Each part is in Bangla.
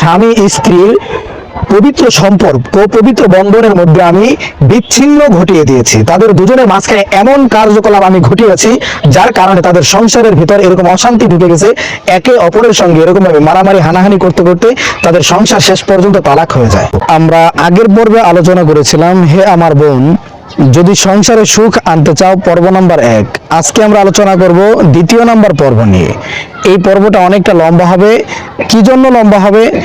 স্বামী স্ত্রীর পবিত্র সম্পর্ক, পবিত্র বন্ধনের মধ্যে আমি বিচ্ছিন্ন ঘটিয়ে দিয়েছি। তাদের দুজনের মাঝখানে এমন কার্যকলাপ আমি ঘটিয়েছি, যার কারণে তাদের সংসারের ভিতর এরকম অশান্তি ঢুকে গেছে। একে অপরের সঙ্গে এরকম ভাবে মারামারি, হানাহানি করতে করতে তাদের সংসার শেষ পর্যন্ত তালাক হয়ে যায়। আমরা আগের পর্বে আলোচনা করেছিলাম, হে আমার বোন যদি সংসারে সুখ আনতে চাও, পর্ব নাম্বার এক। আজকে আমরা আলোচনা করব দ্বিতীয় নাম্বার পর্ব নিয়ে। এই পর্বটা অনেকটা লম্বা হবে। কি জন্য লম্বা হবে?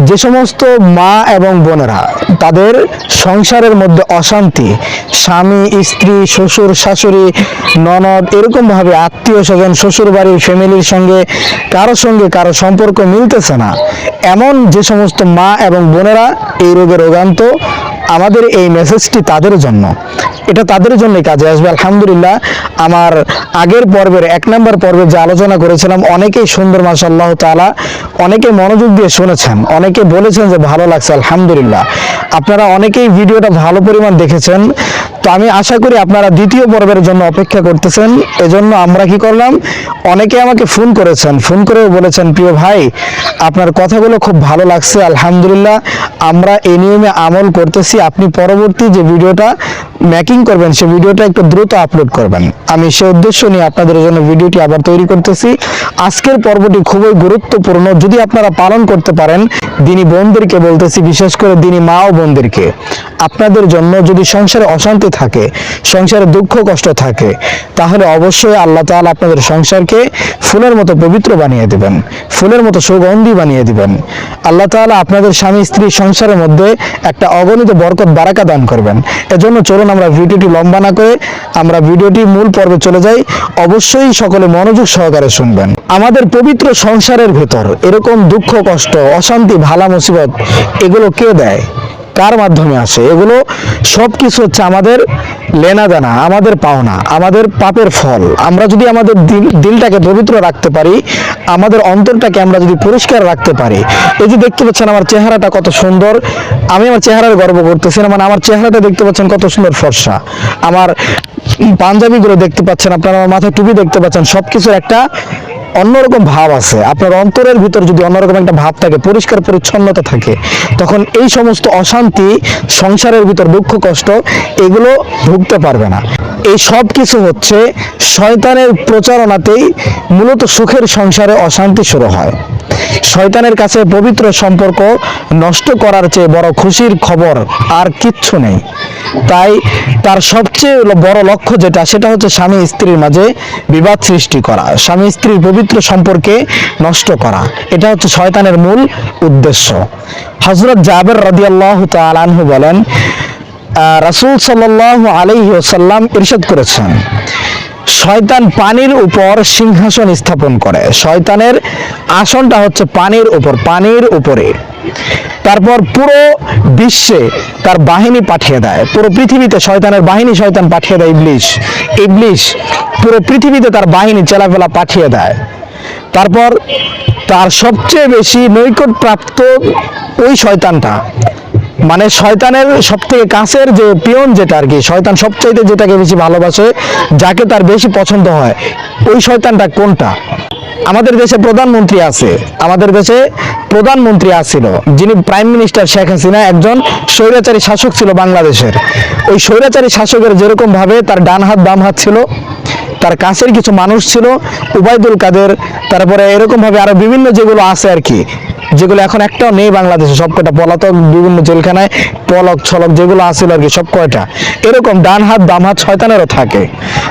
যে সমস্ত মা এবং বোনেরা তাদের সংসারের মধ্যে অশান্তি, স্বামী, স্ত্রী, শ্বশুর, শাশুড়ি, ননদ, এরকমভাবে আত্মীয় স্বজন শ্বশুর বাড়ির ফ্যামিলির সঙ্গে, কারও সঙ্গে কারও সম্পর্ক মিলতেছে না। এমন যে সমস্ত মা এবং বোনেরা এই রোগে রোগান্ত আমাদের এই মেসেজটি তাদের জন্য। এটা তাদের জন্যই কাজে আসবে। আলহামদুলিল্লাহ, আমার আগের পর্বের এক নম্বর পর্বে যে আলোচনা করেছিলাম, অনেকেই সুন্দর মাসাল্লাহ তালা অনেকে মনোযোগ দিয়ে শুনেছেন অনেকে বলেছেন যে ভালো লাগছে, আলহামদুলিল্লাহ। আপনারা অনেকেই ভিডিওটা ভালো পরিমাণ দেখেছেন। তো আমি আশা করি আপনারা দ্বিতীয় পর্বের জন্য অপেক্ষা করতেছেন। এজন্য আমরা কি করলাম অনেকে আমাকে ফোন করেছেন। ফোন করেও বলেছেন, প্রিয় ভাই, আপনার কথাগুলো খুব ভালো লাগছে, আলহামদুলিল্লাহ আমরা এই নিয়মে আমল করতেছি, আপনি পরবর্তী যে ভিডিওটা ম্যাকিং করবেন সেই ভিডিওটা একটু দ্রুত আপলোড করবেন। আমি সে উদ্দেশ্য নিয়ে আপনাদের জন্য ভিডিওটি আবার তৈরি করতেছি। আজকের পর্বটি খুবই গুরুত্বপূর্ণ। যদি আপনারা পালন করতে পারেন, দিনী বোনদেরকে বলতেছি, বিশেষ করে দিনী মা ও বোনদেরকে, আপনাদের জন্য যদি সংসারে অশান্তি থাকে, সংসারে দুঃখ কষ্ট থাকে, তাহলে অবশ্যই আল্লাহ তাআলা আপনাদের সংসারকে ফুলের মতো পবিত্র বানিয়ে দিবেন, ফুলের মতো সুগন্ধি বানিয়ে দিবেন। আল্লাহ তাআলা আপনাদের স্বামী স্ত্রী সংসারের মধ্যে একটা অগণিত বরকত, বারাকা দান করবেন। এজন্য চলুন আমরা ভিডিওটি লম্বা না করে আমরা ভিডিওটি মূল পর্বে চলে যাই। অবশ্যই সকলে মনোযোগ সহকারে শুনবেন। আমাদের পবিত্র সংসারের ভেতর এরকম দুঃখ, কষ্ট, অশান্তি ভালা মুসিবত এগুলো কে দেয়? কার মাধ্যমে আসে এগুলো সব কিছু হচ্ছে আমাদের লেনা দেনা, আমাদের পাওনা, আমাদের পাপের ফল। আমরা যদি আমাদের দিল, দিলটাকে পবিত্র রাখতে পারি, আমাদের অন্তরটাকে আমরা যদি পরিষ্কার রাখতে পারি। এই যে দেখতে পাচ্ছেন আমার চেহারাটা কত সুন্দর। আমি আমার চেহারার গর্ব করতেছি না মানে আমার চেহারাটা দেখতে পাচ্ছেন কত সুন্দর ফর্সা। আমার পাঞ্জাবিগুলো দেখতে পাচ্ছেন, আপনারা আমার মাথায় টুপি দেখতে পাচ্ছেন সব সবকিছুর একটা অন্যরকম ভাব আছে। আপনার অন্তরের ভিতর যদি অন্যরকম একটা ভাব থাকে, পরিষ্কার পরিচ্ছন্নতা থাকে, তখন এই সমস্ত অশান্তি, সংসারের ভিতর দুঃখ, কষ্ট, এগুলো ভুগতে পারবে না। এই সব কিছু হচ্ছে শয়তানের প্রচারণাতেই মূলত সুখের সংসারে অশান্তি শুরু হয়। শয়তানের কাছে পবিত্র সম্পর্ক নষ্ট করার চেয়ে বড় খুশির খবর আর কিচ্ছু নেই। তাই তার সবচেয়ে বড় লক্ষ্য যেটা, সেটা হচ্ছে স্বামী স্ত্রীর মাঝে বিবাদ সৃষ্টি করা, স্বামী স্ত্রীর পবিত্র সম্পর্কে নষ্ট করা। এটা হচ্ছে শয়তানের মূল উদ্দেশ্য। হজরত জাবের রাদিয়াল্লাহু তাআলা আনহু বলেন রাসূল সাল্লাল্লাহু আলাইহি ওয়াসাল্লাম ইরশাদ করেছেন শয়তান পানির উপর সিংহাসন স্থাপন করে। শয়তানের আসনটা হচ্ছে পানির উপর, পানির উপরে। তারপর পুরো বিশ্বে তার বাহিনী পাঠিয়ে দেয়। পুরো পৃথিবীতে শয়তানের বাহিনী শয়তান পাঠিয়ে দেয় ইবলিশ। ইবলিশ পুরো পৃথিবীতে তার বাহিনী চেলাফেলা পাঠিয়ে দেয়। তারপর তার সবচেয়ে বেশি নৈকট প্রাপ্ত ওই শয়তানটা মানে শয়তানের সব থেকে কাছের যে পিয়ন যেটা আর কি শয়তান সবচাইতে যেটাকে বেশি ভালোবাসে, যাকে তার বেশি পছন্দ হয়, ওই শয়তানটা কোনটা? আমাদের দেশে প্রধানমন্ত্রী আছে, আমাদের দেশে প্রধানমন্ত্রী আছিল, যিনি প্রাইম মিনিস্টার শেখ হাসিনা, একজন স্বৈরাচারী শাসক ছিল বাংলাদেশের। ওই স্বৈরাচারী শাসকের যেরকম ভাবে তার ডান হাত, বাম হাত ছিল, তার কাছের কিছু মানুষ ছিল, উবায়দুল কাদের, তারপরে এরকম ভাবে আরও বিভিন্ন যেগুলো আছে আর কি যেগুলো এখন একটাও নেই বাংলাদেশে সব সবকটা পলাতক, বিভিন্ন জেলখানায় পলক ছলক যেগুলো আছিল আর কি, সব কয়টা? এরকম ডান হাত, বাম হাত শয়তানেরও থাকে।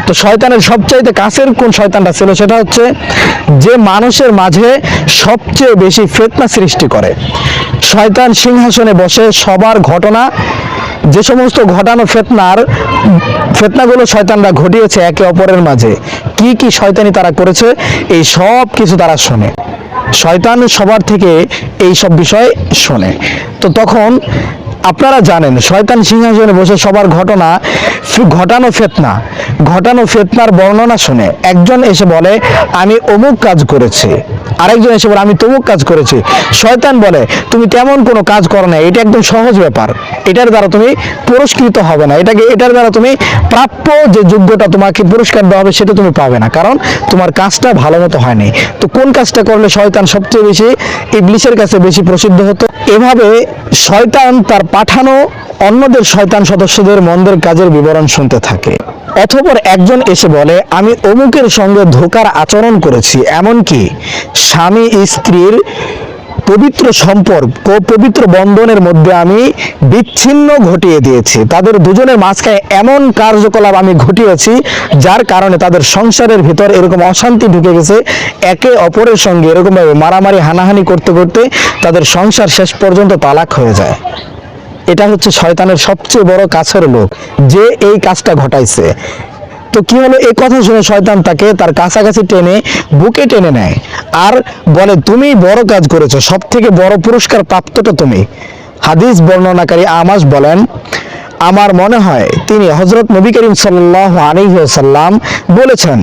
তো শয়তানের সবচাইতে কাছের কোন শয়তানটা ছিল সেটা হচ্ছে যে মানুষের মাঝে সবচেয়ে বেশি ফেতনা সৃষ্টি করে। শয়তান সিংহাসনে বসে সবার ঘটনা যে সমস্ত ঘটানো ফেতনার, ফেতনাগুলো শয়তানরা ঘটিয়েছে একে অপরের মাঝে, কি কি শয়তানি তারা করেছে, এই সব কিছু তারা শোনে। শয়তান সবার থেকে এই সব বিষয় শোনে। তো তখন আপনারা জানেন, শয়তান সিংহাসনে বসে সবার ঘটনা ঘটানো ফেতনা। ঘটানো ফেতনার বর্ণনা শুনে একজন এসে বলে, আমি অমুক কাজ করেছি। আরেকজন এসে বলে, আমি তমুক কাজ করেছি। শয়তান বলে, তুমি তেমন কোনো কাজ করো না, এটা একদম সহজ ব্যাপার। এটার দ্বারা তুমি পুরস্কৃত হবে না। এটাকে এটার দ্বারা তুমি প্রাপ্য যে যোগ্যটা তোমাকে পুরস্কার দেওয়া হবে, সেটা তুমি পাবে না। কারণ তোমার কাজটা ভালো মতো হয়নি। তো কোন কাজটা করলে শয়তান সবচেয়ে বেশি ইবলিশের কাছে বেশি প্রসিদ্ধ হতো? এভাবে শয়তান তার পাঠানো অন্যদের শয়তান সদস্যদের মন্দের কাজের বিবরণ শুনতে থাকে। অথপর একজন এসে বলে, আমি অমুকের সঙ্গে ধোকার আচরণ করেছি, এমনকি স্বামী স্ত্রীর পবিত্র সম্পর্ক ও পবিত্র বন্ধনের মধ্যে আমি বিচ্ছিন্ন ঘটিয়ে দিয়েছি। তাদের দুজনের মাঝখানে এমন কার্যকলাপ আমি ঘটিয়েছি, যার কারণে তাদের সংসারের ভিতর এরকম অশান্তি ঢুকে গেছে। একে অপরের সঙ্গে এরকমভাবে মারামারি, হানাহানি করতে করতে তাদের সংসার শেষ পর্যন্ত তালাক হয়ে যায়। এটা হচ্ছে শয়তানের সবচেয়ে বড় কাছের লোক, যে এই কাজটা ঘটাইছে। তো কি হলো? এই কথা শুনে শয়তান তাকে তার কাছাকাছি টেনে, বুকে টেনে নেয়। আর বলে, তুমি বড় কাজ করেছ সব থেকে বড় পুরস্কার প্রাপ্তটা তুমি। হাদিস বর্ণনাকারী আমাস বলেন, আমার মনে হয় তিনি হজরত নবী করিম সাল্লাহ বলেছেন,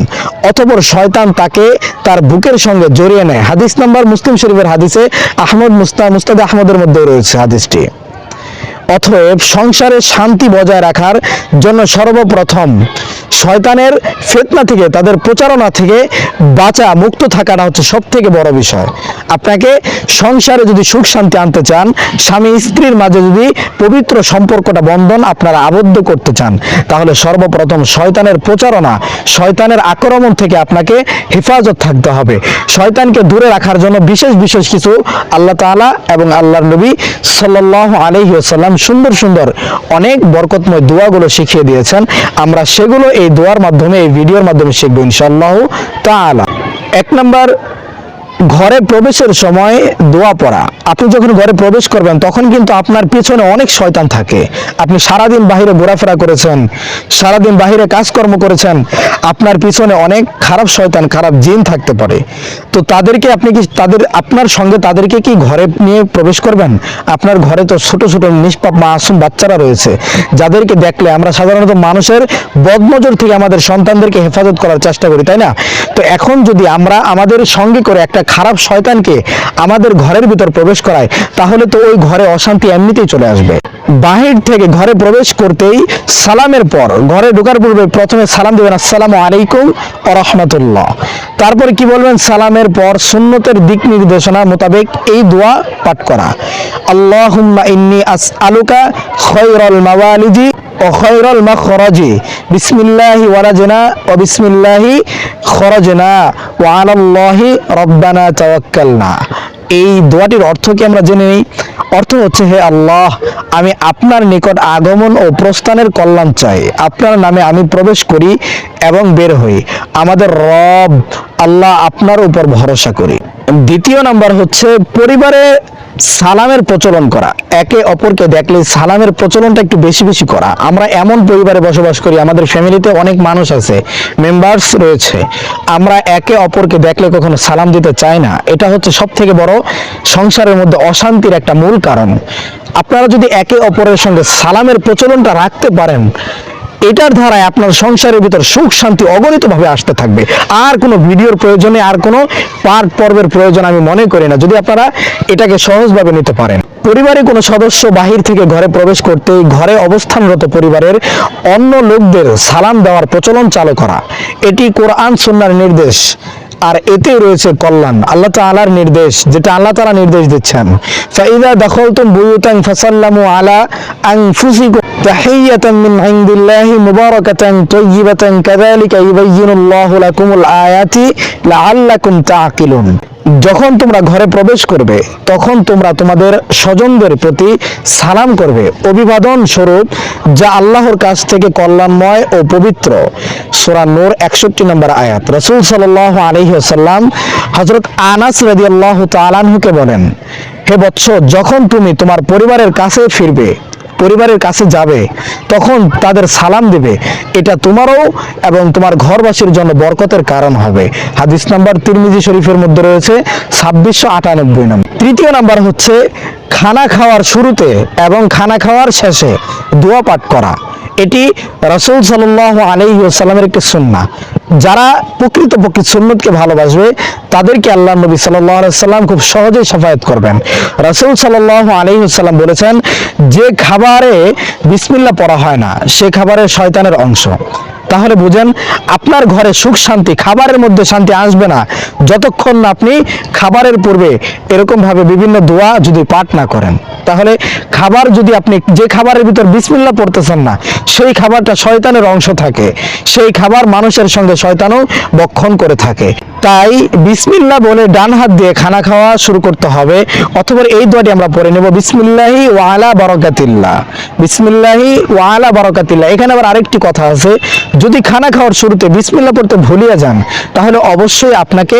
অতপর শয়তান তাকে তার বুকের সঙ্গে জড়িয়ে নেয়। হাদিস নাম্বার মুসলিম শরীফের হাদিসে আহমদ মুস্তা, মুস্তাদ আহমদের মধ্যে রয়েছে হাদিসটি। অতএব সংসারে শান্তি বজায় রাখার জন্য সর্বপ্রথম শয়তানের ফেতনা থেকে, তাদের প্রচারণা থেকে বাঁচা মুক্ত থাকাটা হচ্ছে সব থেকে বড় বিষয়। আপনাকে সংসারে যদি সুখ শান্তি আনতে চান, স্বামী স্ত্রীর মাঝে যদি পবিত্র সম্পর্কটা বন্ধন আপনারা আবদ্ধ করতে চান, তাহলে সর্বপ্রথম শয়তানের প্রচারণা, শয়তানের আক্রমণ থেকে আপনাকে হেফাজত থাকতে হবে। শয়তানকে দূরে রাখার জন্য বিশেষ বিশেষ কিছু আল্লাহ তাআলা এবং আল্লাহর নবী সাল্লাহ আলহি আসাল্লাম সুন্দর সুন্দর অনেক বরকতময় দোয়াগুলো শিখিয়ে দিয়েছেন। আমরা সেগুলো এই দোয়ার মাধ্যমে, এই ভিডিওর মাধ্যমে শিখব ইনশাল্লাহ তাআলা। এক নম্বর ঘরে প্রবেশের সময় দোয়া পড়া। আপনি যখন ঘরে প্রবেশ করবেন, তখন কিন্তু আপনার পেছনে অনেক শয়তান থাকে। আপনি সারাদিন বাইরে ঘোরাফেরা করেছেন, সারাদিন বাইরে কাজকর্ম করেছেন, আপনার পিছনে অনেক খারাপ শয়তান, খারাপ জিন থাকতে পারে। তো তাদেরকে আপনি কি, তাদের, আপনার সঙ্গে তাদেরকে কি ঘরে নিয়ে প্রবেশ করবেন? আপনার ঘরে তো ছোট ছোট, নিষ্পাপ, মাসুম বাচ্চারা রয়েছে। যাদেরকে দেখলে আমরা সাধারণত মানুষের বদনজর থেকে আমাদের সন্তানদেরকে হেফাজত করার চেষ্টা করি, তাই না? তো এখন যদি আমরা আমাদের সঙ্গে করে একটা খারাপ শয়তানকে আমাদের ঘরের ভিতর প্রবেশ করায়, তাহলে তো ওই ঘরে অশান্তি এমনিতেই চলে আসবে। বাহির থেকে ঘরে প্রবেশ করতেই সালামের পর, ঘরে ঢোকার পূর্বে প্রথমে সালাম দেবেন, আসসালামু আলাইকুম রহমতুল্লাহ। তারপরে কি বলবেন? সালামের পর সুন্নতের দিক নির্দেশনা মোতাবেক এই দোয়া পাঠ করা। আল্লাহুম্মা ইন্নি আস আলুকা খৈরল মাওয়ালিজি ও খৈরল মাখরাজি। বিসমিল্লাহি ওয়ালাজনা ও বিসমিল্লাহি খরজনা। ও আলাল্লাহি রব্বানা তাওয়াক্কালনা। এই দোয়াটির অর্থ কি আমরা জেনে নিই? অর্থ হচ্ছে, হে আল্লাহ, আমি আপনার নিকট আগমন ও প্রস্থানের কল্যাণ চাই। আপনার নামে আমি প্রবেশ করি এবং বের হই। আমাদের রব আল্লাহ আপনার উপর ভরসা করি। দ্বিতীয় নাম্বার হচ্ছে পরিবারে সালামের প্রচলন করা। একে অপরকে দেখলে সালামের প্রচলনটা একটু বেশি বেশি করা। আমরা এমন পরিবারে বসবাস করি, আমাদের ফ্যামিলিতে অনেক মানুষ আছে, মেম্বার্স রয়েছে। আমরা একে অপরকে দেখলে কখনো সালাম দিতে চাই না। এটা হচ্ছে সব থেকে বড় সংসারের মধ্যে অশান্তির একটা মূল কারণ। আপনারা যদি একে অপরের সঙ্গে সালামের প্রচলনটা রাখতে পারেন এটার ধারায় আপনার সংসারের ভিতর সুখ শান্তি অগণিতভাবে আসতে থাকবে। আর কোনো ভিডিওর প্রয়োজনে, আর কোনো পার্ট পর্বের প্রয়োজন আমি মনে করি না। যদি আপনারা এটাকে সহজভাবে নিতে পারেন। পরিবারে কোনো সদস্য বাহির থেকে ঘরে প্রবেশ করতে, ঘরে অবস্থানরত পরিবারের অন্য লোকদের সালাম দেওয়ার প্রচলন চালু করা। এটি কোরআন, সুন্নার নির্দেশ। আর এতে রয়েছে কল্যাণ। আল্লাহ তাআলার নির্দেশ, যেটা আল্লাহ তাআলা নির্দেশ দিচ্ছেন। ফাইদা দখলতুম বুয়ুতান ফাসাল্লামু আলা আনফুসিকুম তাহিয়াতাম মিন ইনদিল্লাহি মুবারাকাতান তাইয়িবাতান কাযালিকা ইউবাইয়িনুল্লাহু লাকুমুল আয়াতি লাআল্লাকুম তাআকিলুন। যখন তোমরা ঘরে প্রবেশ করবে, তখন তোমরা তোমাদের স্বজনদের প্রতি সালাম করবে। অভিবাদন স্বরূপ, যা আল্লাহর কাছ থেকে কল্যাণময় ও পবিত্র। সূরা নূর একষট্টি নম্বর আয়াত। রসুল সাল্লাহ আলহিহাল্লাম হজরত আনাস রাদি আল্লাহ তালানহুকে বলেন, হে বৎস, যখন তুমি তোমার পরিবারের কাছে ফিরবে পরিবারের কাছে যাবে, তখন তাদের সালাম দেবে। এটা তোমারও এবং তোমার ঘরবাসীর জন্য বরকতের কারণ হবে। হাদিস নাম্বার তিরমিজি শরীফের মধ্যে রয়েছে ছাব্বিশশো আটানব্বই নম্বর। তৃতীয় নাম্বার হচ্ছে, খানা খাওয়ার শুরুতে এবং খানা খাওয়ার শেষে দোয়া পাঠ করা। এটি রসুল সাল্লাহ আলহিউসাল্লামের একটি সুন্না যারা প্রকৃতপক্ষে সুন্নতকে ভালোবাসবে, তাদেরকে আল্লাহ নবী সাল্লাম খুব সহজেই সফায়ত করবেন। রসুল সাল্লাহ আলহিহাল্লাম বলেছেন, যে খাবারে বিসমিল্লা পড়া হয় না, সে খাবারে শয়তানের অংশ। তাহলে বুঝেন, আপনার ঘরে সুখ শান্তি, খাবারের মধ্যে শান্তি আসবে না। যতক্ষণ না আপনি খাবারের পূর্বে এরকম ভাবে বিভিন্ন দোয়া যদি পাঠ না করেন। তাহলে খাবার যদি আপনি, যে খাবারের ভিতর বিসমিল্লা পড়তেছেন না, সেই খাবারটা শয়তানের অংশ থাকে। সেই খাবার মানুষের সঙ্গে শয়তানও বক্ষণ করে থাকে। তাই বিসমিল্লা বলে ডান হাত দিয়ে খানা খাওয়া শুরু করতে হবে। অথবা এই দোয়াটি আমরা পড়ে নেব, বিসমিল্লাহি ওয়ালা বরকাতিল্লাহ। বিসমিল্লাহি ওয়ালা বরকাতিল্লাহ। এখানে আবার আরেকটি কথা আছে যদি খানা খাওয়ার শুরুতে বিসমিল্লা পড়তে ভুলিয়া যান, তাহলে অবশ্যই আপনাকে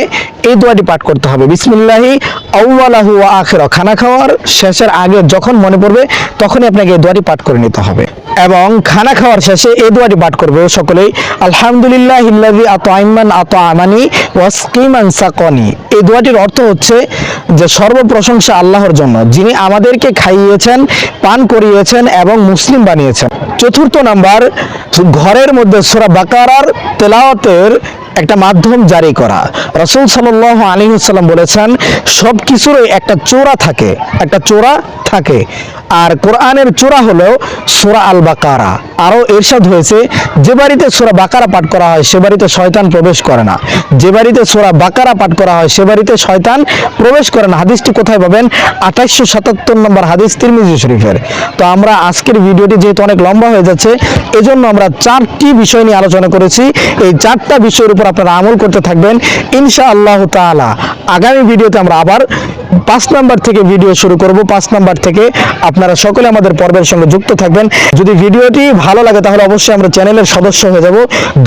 এই দোয়াটি পাঠ করতে হবে। বিসমিল্লাহি আউ্বালাহু ওয়া আখিরা খানা খাওয়ার শেষের আগে যখন মনে পড়বে, তখনই আপনাকে এই দোয়াটি পাঠ করে নিতে হবে। এবং খানা খাওয়ার শেষে এই দোয়াটি পাঠ করবে সকলেই, আলহামদুলিল্লাহ ইল্লাযী আতআইমান আতআমানি ওয়াসকিমান সাকনি। এই দোয়াটির অর্থ হচ্ছে যে সর্বপ্রশংসা আল্লাহর জন্য, যিনি আমাদেরকে খাইয়েছেন, পান করিয়েছেন এবং মুসলিম বানিয়েছেন। চতুর্থ নাম্বার, ঘরের মধ্যে সূরা বাকারার তেলাওয়াতের একটা মাধ্যম জারি করা। রসুল সাল্লাহ আলী সাল্লাম বলেছেন সব কিছুরই একটা চোরা থাকে, একটা চোরা থাকে। আর কোরআনের চোরা হলো সুরা আল বাকারা আরও এরশাদ হয়েছে, যে বাড়িতে সুরা বাকারা পাঠ করা হয়, সে বাড়িতে শয়তান প্রবেশ করে না। যে বাড়িতে সুরা বাকারা পাঠ করা হয়, সে বাড়িতে শয়তান প্রবেশ করে না। হাদিসটি কোথায় পাবেন? আঠাইশশো সাতাত্তর নম্বর হাদিস তিরমিজি শরীফের। তো আমরা আজকের ভিডিওটি যেহেতু অনেক লম্বা হয়ে যাচ্ছে, এজন্য আমরা চারটি বিষয় নিয়ে আলোচনা করেছি। এই চারটা বিষয়ের উপর আপনারা আমল করতে থাকবেন ইনশা আল্লাহ তালা আগামী ভিডিওতে আমরা আবার পাঁচ নাম্বার থেকে ভিডিও শুরু করব। পাঁচ নাম্বার থেকে আপনারা সকলে আমাদের পর্বের সঙ্গে যুক্ত থাকবেন। যদি ভিডিওটি ভালো লাগে, তাহলে অবশ্যই আমরা চ্যানেলের সদস্য হয়ে যাব।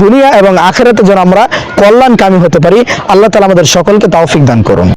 দুনিয়া এবং আখেরাতে যেন আমরা কল্যাণকামী হতে পারি। আল্লাহ তালা আমাদের সকলকে তাওফিক দান করুন।